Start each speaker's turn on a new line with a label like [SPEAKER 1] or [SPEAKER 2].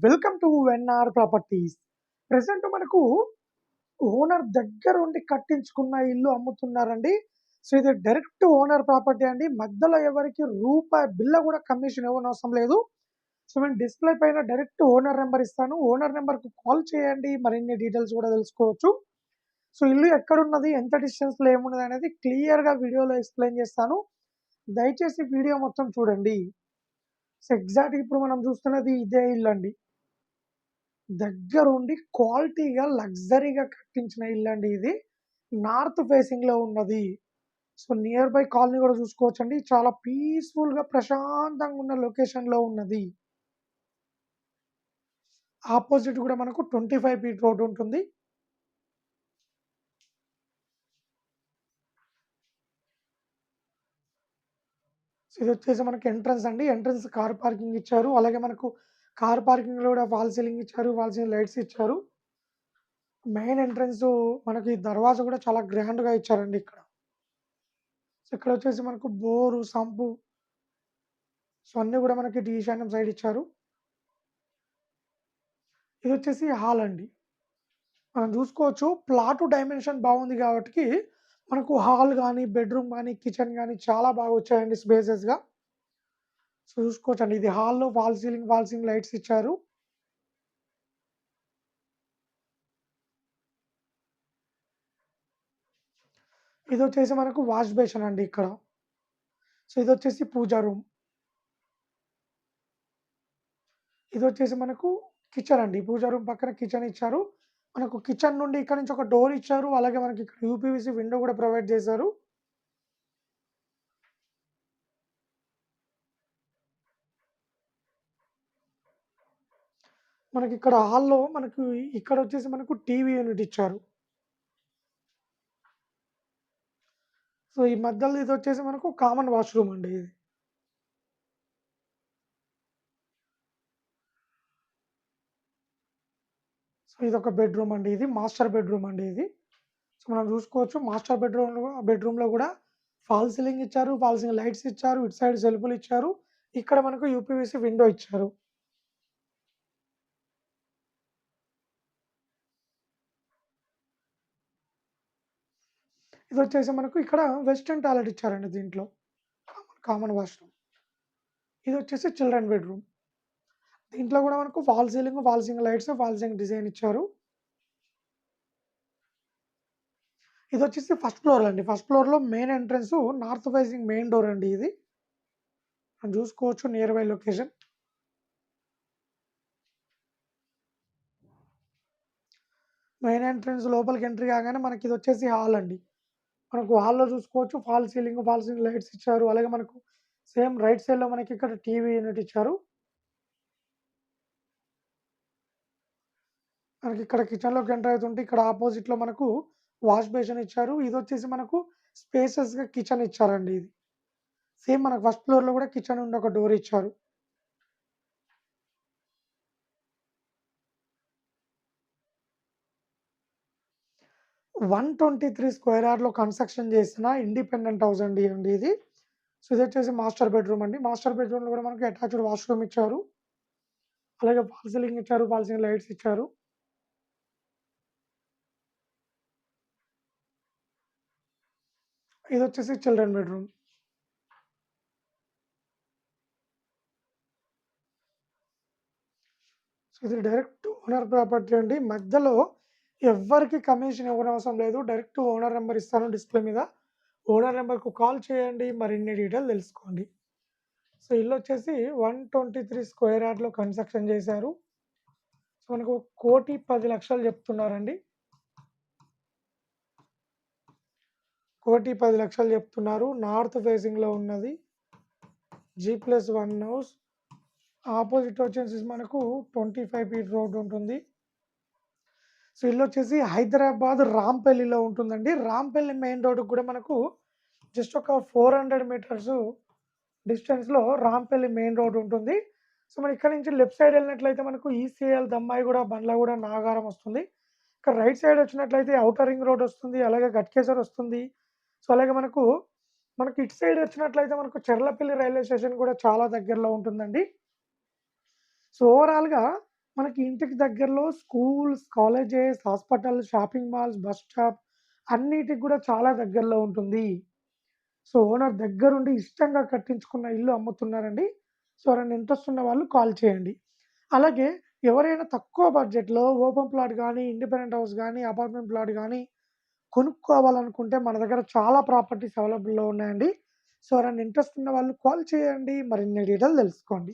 [SPEAKER 1] Welcome to NR properties. Present మనకు owner దగ్గర ఉండి కట్టించుకున్న ఇల్లు అమ్ముతున్నారండి. సో, ఇది డైరెక్ట్ ఓనర్ ప్రాపర్టీ అండి. మధ్యలో ఎవరికి రూపాయి బిల్ల కూడా కమిషన్ ఇవ్వనవసరం లేదు. సో, నేను డిస్‌ప్లే పైన డైరెక్ట్ ఓనర్ నెంబర్ ఇస్తాను. ఓనర్ నంబర్‌కి కాల్ చేయండి. మరిన్ని డీటెయిల్స్ కూడా తెలుసుకోవచ్చు. సో, ఇల్లు ఎక్కడున్నది? ఎంత డిస్టెన్స్‌లో ఏమున్నదనేది క్లియర్‌గా వీడియోలో ఎక్స్‌ప్లెయిన్ చేస్తాను. దయచేసి వీడియో మొత్తం చూడండి. సో, ఎగ్జాక్ట్‌గా ఇప్పుడు మనం చూస్తున్నది ఇదే ఇల్లు అండి దగ్గరుండి క్వాలిటీగా, లగ్జరీగా కట్టించిన ఇల్లు అండి ఇది. నార్త్ ఫేసింగ్‌లో ఉన్నది. సో, నియర్ బై కాలనీ గూడా చూసుకోవచ్చండి. చాలా పీస్‌ఫుల్‌గా ప్రశాంతంగా ఉన్న లొకేషన్‌లో ఉన్నది. ఆపోజిట్ కూడా మనకు 25 ఫీట్ రోడ్ ఉంటుంది. ఇది వచ్చేసి మనకి ఎంట్రన్స్ అండి. ఎంట్రన్స్ కార్ పార్కింగ్ ఇచ్చారు. అలాగే మనకు కార్ పార్కింగ్‌లో కూడా ఫాల్ సీలింగ్ ఇచ్చారు. ఫాల్ సీలింగ్ లైట్స్ ఇచ్చారు. మెయిన్ ఎంట్రన్స్ మనకి దర్వాజా కూడా చాలా గ్రాండ్‌గా ఇచ్చారండి ఇక్కడ. సో, ఇక్కడొచ్చేసి మనకు బోరు, సంపు సో, అన్నీ కూడా మనకి ఈశాన్యం సైడ్ ఇచ్చారు. ఇది వచ్చేసి హాల్ అండి. మనం చూసుకోవచ్చు ప్లాటు డైమెన్షన్ బాగుంది కాబట్టి మనకు హాల్ కానీ బెడ్‌రూమ్ కానీ కిచెన్ కానీ చాలా బాగా వచ్చాయండి స్పేసెస్‌గా. సో, చూసుకోవచ్చండి. ఇది హాల్‌లో fall ceiling, fall ceiling lights ఇచ్చారు. ఇది వచ్చేసి మనకు వాష్ బేసిన్ అండి ఇక్కడ. సో, ఇది వచ్చేసి పూజా రూమ్. ఇది వచ్చేసి మనకు కిచెన్ అండి. పూజా రూమ్ పక్కన కిచెన్ ఇచ్చారు. మనకు కిచెన్ నుండి ఇక్కడ నుంచి ఒక డోర్ ఇచ్చారు. అలాగే మనకి ఇక్కడ యూపీవీసీ విండో కూడా ప్రొవైడ్ చేశారు. మనకి ఇక్కడ హాల్‌లో మనకు ఇక్కడ వచ్చేసి మనకు టీవీ యూనిట్ ఇచ్చారు. సో, ఈ మధ్యలో ఇది వచ్చేసి మనకు కామన్ వాష్‌రూమ్ అండి ఇది. సో, ఒక బెడ్‌రూమ్ అండి ఇది. మాస్టర్ బెడ్‌రూమ్ అండి ఇది. సో, మనం చూసుకోవచ్చు మాస్టర్ బెడ్‌రూమ్‌లో బెడ్‌రూమ్‌లో కూడా ఫాల్ సీలింగ్ ఇచ్చారు. ఫాల్ సీలింగ్ లైట్స్ ఇచ్చారు. ఇటు సైడ్ సెల్ఫులు ఇచ్చారు. ఇక్కడ మనకు యూపీవీసీ విండో ఇచ్చారు. ఇది వచ్చేసి మనకు ఇక్కడ వెస్టర్న్ టాయిలెట్ ఇచ్చారండి దీంట్లో. కామన్ కామన్ ఇది వచ్చేసి చిల్డ్రన్ బెడ్‌రూమ్. దీంట్లో కూడా మనకు fall ceiling, fall ceiling lights, fall ceiling design ఇచ్చారు. ఇది వచ్చేసి ఫస్ట్ ఫ్లోర్ అండి. ఫస్ట్ ఫ్లోర్‌లో main entrance north facing main door అండి ఇది. మనం చూసుకోవచ్చు near by location. Main entrance లోపలికి ఎంట్రీ కాగానే మనకి ఇది వచ్చేసి హాల్ అండి. మనకు హాల్‌లో చూసుకోవచ్చు fall ceiling, fall ceiling lights ఇచ్చారు. అలాగే మనకు సేమ్ రైట్ సైడ్‌లో మనకి ఇక్కడ టీవీ యూనిట్ ఇచ్చారు. మనకి ఇక్కడ కిచెన్‌లోకి ఎంటర్ అవుతుంటే ఇక్కడ ఆపోజిట్‌లో మనకు వాష్ బేసిన్ ఇచ్చారు. ఇది వచ్చేసి మనకు స్పేసెస్‌గా కిచెన్ ఇచ్చారండి ఇది. సేమ్ మనకు ఫస్ట్ ఫ్లోర్‌లో కూడా కిచెన్ ఉండి ఒక డోర్ ఇచ్చారు. వన్ ట్వంటీ త్రీ స్క్వేర్ యార్డ్‌లో కన్‌స్ట్రక్షన్ చేసిన ఇండిపెండెంట్ హౌస్ అండి అండి ఇది. సో, ఇది వచ్చేసి మాస్టర్ బెడ్‌రూమ్ అండి. మాస్టర్ బెడ్‌రూమ్‌లో కూడా మనకి అటాచ్డ్ వాష్‌రూమ్ ఇచ్చారు. అలాగే ఫాల్ సీలింగ్ ఇచ్చారు. ఫాల్ సీలింగ్ లైట్స్ ఇచ్చారు. ఇది వచ్చేసి చిల్డ్రన్ బెడ్‌రూమ్. సో, ఇది డైరెక్ట్ ఓనర్ ప్రాపర్టీ అండి. మధ్యలో ఎవ్వరికి కమిషన్ ఇవ్వనవసరం లేదు. డైరెక్ట్ ఓనర్ నెంబర్ ఇస్తాను డిస్‌ప్లే మీద. ఓనర్ నెంబర్కు కాల్ చేయండి. మరిన్ని డీటెయిల్ తెలుసుకోండి. సో, వీళ్ళు వచ్చేసి వన్ ట్వంటీ త్రీ స్క్వేర్ యార్డ్‌లో కన్‌స్ట్రక్షన్ చేశారు. సో, మనకు కోటి పది లక్షలు చెప్తున్నారండి. కోటి పది లక్షలు చెప్తున్నారు. నార్త్ ఫేసింగ్‌లో ఉన్నది. G plus one house. Opposite వచ్చేసి మనకు 25 ఫీట్ రోడ్ ఉంటుంది. సో, ఇల్లొచ్చేసి హైదరాబాద్ రాంపల్లిలో ఉంటుందండి. రాంపల్లి మెయిన్ రోడ్‌కి కూడా మనకు జస్ట్ ఒక ఫోర్ హండ్రెడ్ మీటర్స్ డిస్టెన్స్‌లో రాంపల్లి మెయిన్ రోడ్ ఉంటుంది. సో, మనం ఇక్కడ నుంచి లెఫ్ట్ సైడ్ వెళ్ళినట్లయితే మనకు ఈసీఎల్, దమ్మాయి కూడా బండ్ల కూడా నాగారం వస్తుంది. ఇక్కడ రైట్ సైడ్ వచ్చినట్లయితే ఔటర్ రింగ్ రోడ్ వస్తుంది. అలాగే గట్కేసర్ వస్తుంది. సో, అలాగే మనకు మనకి ఇటు సైడ్ వచ్చినట్లయితే మనకు చెర్లపల్లి రైల్వే స్టేషన్ కూడా చాలా దగ్గరలో ఉంటుందండి. సో, ఓవరాల్‌గా మనకి ఇంటికి దగ్గరలో schools, colleges, hospital, shopping malls, bus stop అన్నిటికి కూడా చాలా దగ్గరలో ఉంటుంది. సో, ఓనర్ దగ్గరుండి ఇష్టంగా కట్టించుకున్న ఇల్లు అమ్ముతున్నారండి. సో, ఎవరైనా ఇంట్రెస్ట్ ఉన్న వాళ్ళు కాల్ చేయండి. అలాగే ఎవరైనా తక్కువ బడ్జెట్‌లో ఓపెన్ ప్లాట్ కానీ ఇండిపెండెంట్ హౌస్ కానీ అపార్ట్మెంట్ ప్లాట్ కానీ కొనుక్కోవాలనుకుంటే మన దగ్గర చాలా ప్రాపర్టీస్ అవైలబుల్‌లో ఉన్నాయండి. సో, ఎవరైనా ఇంట్రెస్ట్ ఉన్న వాళ్ళు కాల్ చేయండి. మరిన్ని డీటెయిల్ తెలుసుకోండి.